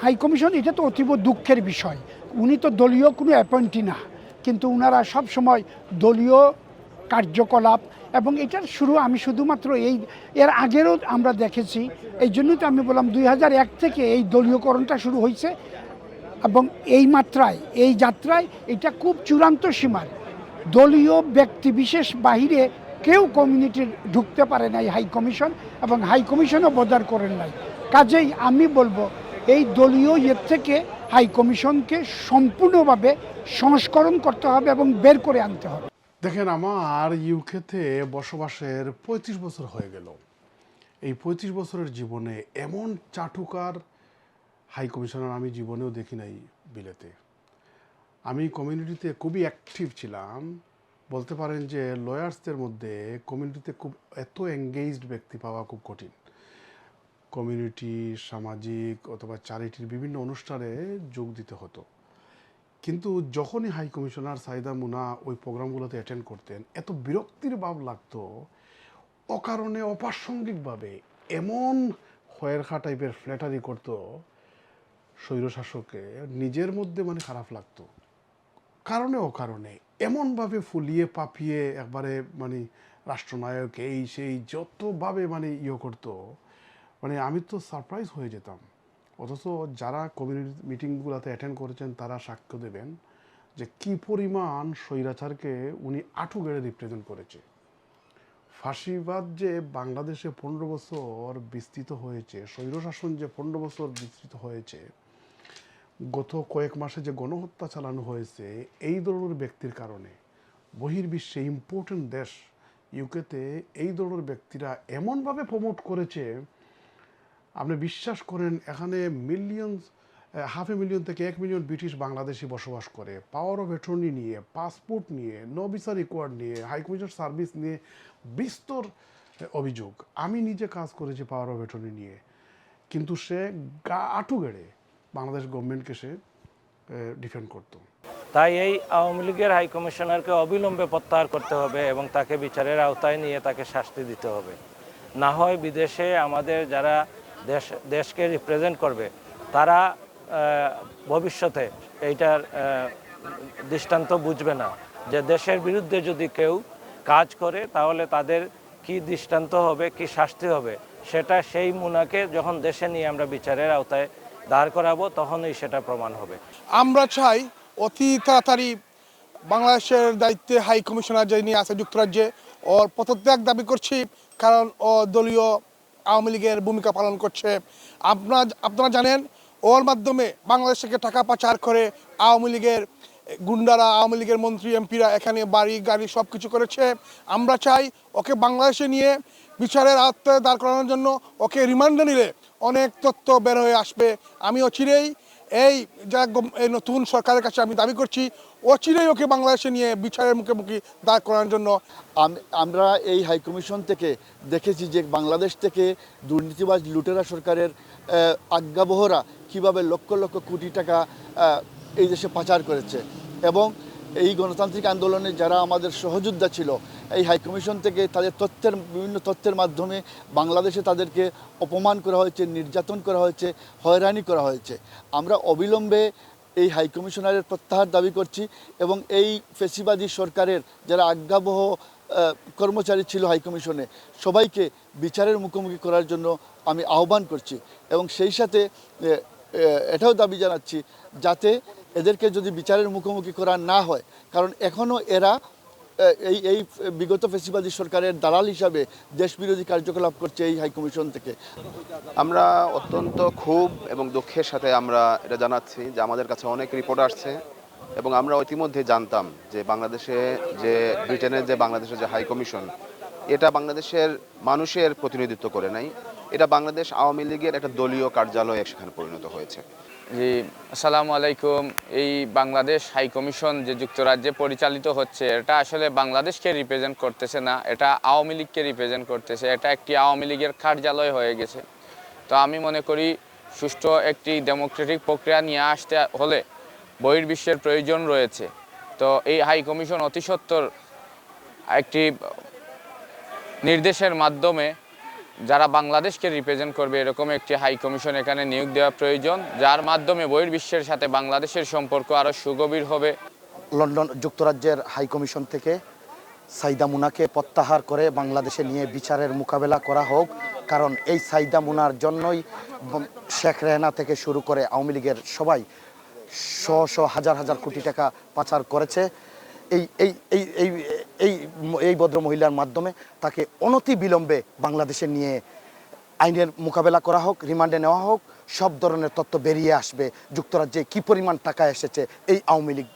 High commission এটা তো অতীব দুঃখের বিষয়। উনি তো দলীয় কোনো অ্যাপয়েন্টি না, কিন্তু ওনারা সব সময় দলীয় কার্যকলাপ এবং এটার শুরু আমি শুধুমাত্র এই, এর আগেরও আমরা দেখেছি, এই জন্যই তো আমি বললাম দুই থেকে এই দলীয়করণটা শুরু হয়েছে এবং এই মাত্রায়, এই যাত্রায় এটা খুব চূড়ান্ত সীমার। দলীয় ব্যক্তি বিশেষ বাহিরে কেউ কমিউনিটি ঢুকতে পারে নাই হাই কমিশন এবং হাই কমিশনও বদার করেন নাই। কাজেই আমি বলব এই দলীয় ইয়ের থেকে হাই কমিশনকে সম্পূর্ণভাবে সংস্করণ করতে হবে এবং বের করে আনতে হবে। দেখেন, আমার ইউকেতে বসবাসের পঁয়ত্রিশ বছর হয়ে গেল। এই পঁয়ত্রিশ বছরের জীবনে এমন চাটুকার হাই কমিশনার আমি জীবনেও দেখি নাই বিলেতে। আমি কমিউনিটিতে খুবই অ্যাক্টিভ ছিলাম। বলতে পারেন যে লয়ার্সদের মধ্যে কমিউনিটিতে খুব, এত এঙ্গেজড ব্যক্তি পাওয়া খুব কঠিন। কমিউনিটি সামাজিক অথবা চ্যারিটির বিভিন্ন অনুষ্ঠানে যোগ দিতে হতো। কিন্তু যখনই হাই কমিশনার সাইদা মুনা ওই প্রোগ্রামগুলোতে অ্যাটেন্ড করতেন, এত বিরক্তির ভাব লাগতো, অকারণে, অপ্রাসঙ্গিকভাবে এমন হয়েরখা টাইপের ফ্ল্যাটারি করতো, স্বৈরশাসককে নিজের মধ্যে মানে খারাপ লাগতো। কারণে, অকারণে এমনভাবে ফুলিয়ে পাপিয়ে একবারে মানে রাষ্ট্রনায়ক এই সেই যতভাবে মানে ইয়ে করতো মানে আমি তো সারপ্রাইজ হয়ে যেতাম। অথচ যারা কমিউনিটি মিটিংগুলোতে অ্যাটেন্ড করেছেন, তারা সাক্ষ্য দেবেন যে কি পরিমাণ স্বৈরাচারকে উনি আঁটু গেড়ে রিপ্রেজেন্ট করেছে। ফাঁসিবাদ যে বাংলাদেশে পনেরো বছর বিস্তৃত হয়েছে, স্বৈরশাসন যে পনেরো বছর বিস্তৃত হয়েছে, গত কয়েক মাসে যে গণহত্যা চালানো হয়েছে, এই ধরনের ব্যক্তির কারণে বহির্বিশ্বে ইম্পর্টেন্ট দেশ ইউকেতে এই ধরনের ব্যক্তিরা এমনভাবে প্রমোট করেছে আপনি বিশ্বাস করেন, এখানে মিলিয়ন হাফ এ মিলিয়ন থেকে এক মিলিয়ন ব্রিটিশ বাংলাদেশি বসবাস করে। পাওয়ার অফ অ্যাটর্নি নিয়ে পাসপোর্ট নিয়ে নো ভিসা রিকোয়ার্ড নিয়ে হাই কমিশন সার্ভিস নিয়ে বিস্তর অভিযোগ। আমি নিজে কাজ করেছি পাওয়ার অফ অ্যাটর্নি নিয়ে। কিন্তু সে গা আটু গেড়ে বাংলাদেশ গভর্নমেন্টকে সে ডিফেন্ড করতো। তাই এই আওয়ামী লীগের হাই কমিশনারকে অবিলম্বে প্রত্যাহার করতে হবে এবং তাকে বিচারের আওতায় নিয়ে তাকে শাস্তি দিতে হবে। না হয় বিদেশে আমাদের যারা দেশ, দেশকে রিপ্রেজেন্ট করবে, তারা ভবিষ্যতে এইটার দৃষ্টান্ত বুঝবে না যে দেশের বিরুদ্ধে যদি কেউ কাজ করে, তাহলে তাদের কি দৃষ্টান্ত হবে, কি শাস্তি হবে, সেটা সেই মুনাকে যখন দেশে নিয়ে আমরা বিচারের আওতায় দাঁড় করাবো, তখনই সেটা প্রমাণ হবে। আমরা চাই অতি তাড়াতাড়ি বাংলাদেশের দায়িত্বে হাই কমিশনার যিনি আছে যুক্তরাজ্যে, ওর পদত্যাগ দাবি করছি, কারণ ও দলীয় আওয়ামী লীগের ভূমিকা পালন করছে। আপনার, আপনারা জানেন, ওর মাধ্যমে বাংলাদেশ থেকে টাকা পাচার করে আওয়ামী লীগের গুন্ডারা, আওয়ামী লীগের মন্ত্রী, এমপিরা এখানে বাড়ি, গাড়ি সব কিছু করেছে। আমরা চাই ওকে বাংলাদেশে নিয়ে বিচারের আত্মায় দাঁড় করানোর জন্য ওকে রিমান্ডে নিলে অনেক তথ্য বের হয়ে আসবে। আমি অচিরেই এই যা এই নতুন সরকারের কাছে আমি দাবি করছি, অচিরেই ওকে বাংলাদেশে নিয়ে বিচারের মুখোমুখি দাঁড় করানোর জন্য। আমরা এই হাইকমিশন থেকে দেখেছি যে বাংলাদেশ থেকে দুর্নীতিবাজ লুটেরা সরকারের আজ্ঞাবহরা কীভাবে লক্ষ লক্ষ কোটি টাকা এই দেশে পাচার করেছে। এবং এই গণতান্ত্রিক আন্দোলনে যারা আমাদের সহযোদ্ধা ছিল এই হাই কমিশন থেকে তাদের তথ্যের, বিভিন্ন তথ্যের মাধ্যমে বাংলাদেশে তাদেরকে অপমান করা হয়েছে, নির্যাতন করা হয়েছে, হয়রানি করা হয়েছে। আমরা অবিলম্বে এই হাই কমিশনারের প্রত্যাহার দাবি করছি এবং এই ফেসিবাদী সরকারের যারা আজ্ঞাবহ কর্মচারী ছিল হাই কমিশনে সবাইকে বিচারের মুখোমুখি করার জন্য আমি আহ্বান করছি এবং সেই সাথে এটাও দাবি জানাচ্ছি যাতে এদেরকে যদি বিচারের মুখোমুখি করা না হয়, কারণ এখনও এরা এই এই বিগত ফেসিবাদী সরকারের দালাল হিসাবে দেশবিরোধী কার্যকলাপ করছে এই হাইকমিশন থেকে। আমরা অত্যন্ত ক্ষোভ এবং দুঃখের সাথে আমরা এটা জানাচ্ছি যে আমাদের কাছে অনেক রিপোর্ট আসছে এবং আমরা ইতিমধ্যে জানতাম যে বাংলাদেশে যে, ব্রিটেনের যে বাংলাদেশের যে হাই কমিশন এটা বাংলাদেশের মানুষের প্রতিনিধিত্ব করে নাই। এটা বাংলাদেশ আওয়ামী লীগের একটা দলীয় কার্যালয়ে সেখানে পরিণত হয়েছে। জি, আসসালামু আলাইকুম। এই বাংলাদেশ হাই কমিশন যে যুক্তরাজ্যে পরিচালিত হচ্ছে, এটা আসলে বাংলাদেশকে রিপ্রেজেন্ট করতেছে না, এটা আওয়ামী লীগকে রিপ্রেজেন্ট করতেছে। এটা একটি আওয়ামী লীগের কার্যালয় হয়ে গেছে। তো আমি মনে করি, সুষ্ঠু একটি ডেমোক্রেটিক প্রক্রিয়া নিয়ে আসতে হলে বহির্বিশ্বের প্রয়োজন রয়েছে। তো এই হাই কমিশন অতি সত্বর একটি নির্দেশের মাধ্যমে যারা বাংলাদেশকে রিপ্রেজেন্ট করবে, এরকম একটি হাই কমিশন এখানে নিয়োগ দেওয়া প্রয়োজন, যার মাধ্যমে বহির্বিশ্বের সাথে বাংলাদেশের সম্পর্ক আরও সুগভীর হবে। লন্ডন যুক্তরাজ্যের হাই কমিশন থেকে সাইদা মুনাকে প্রত্যাহার করে বাংলাদেশে নিয়ে বিচারের মোকাবেলা করা হোক, কারণ এই সাইদা মুনার জন্যই শেখ রেহানা থেকে শুরু করে আওয়ামী লীগের সবাই শ শ হাজার হাজার কোটি টাকা পাচার করেছে। এই এই এই এই এই এই ভদ্রমহিলার মাধ্যমে তাকে অনতি বিলম্বে বাংলাদেশে নিয়ে আইনের মোকাবেলা করা হোক, রিমান্ডে নেওয়া হোক, সব ধরনের তথ্য বেরিয়ে আসবে যুক্তরাজ্যে। কি পরিমাণ টাকা এসেছে এই আওয়ামী লীগ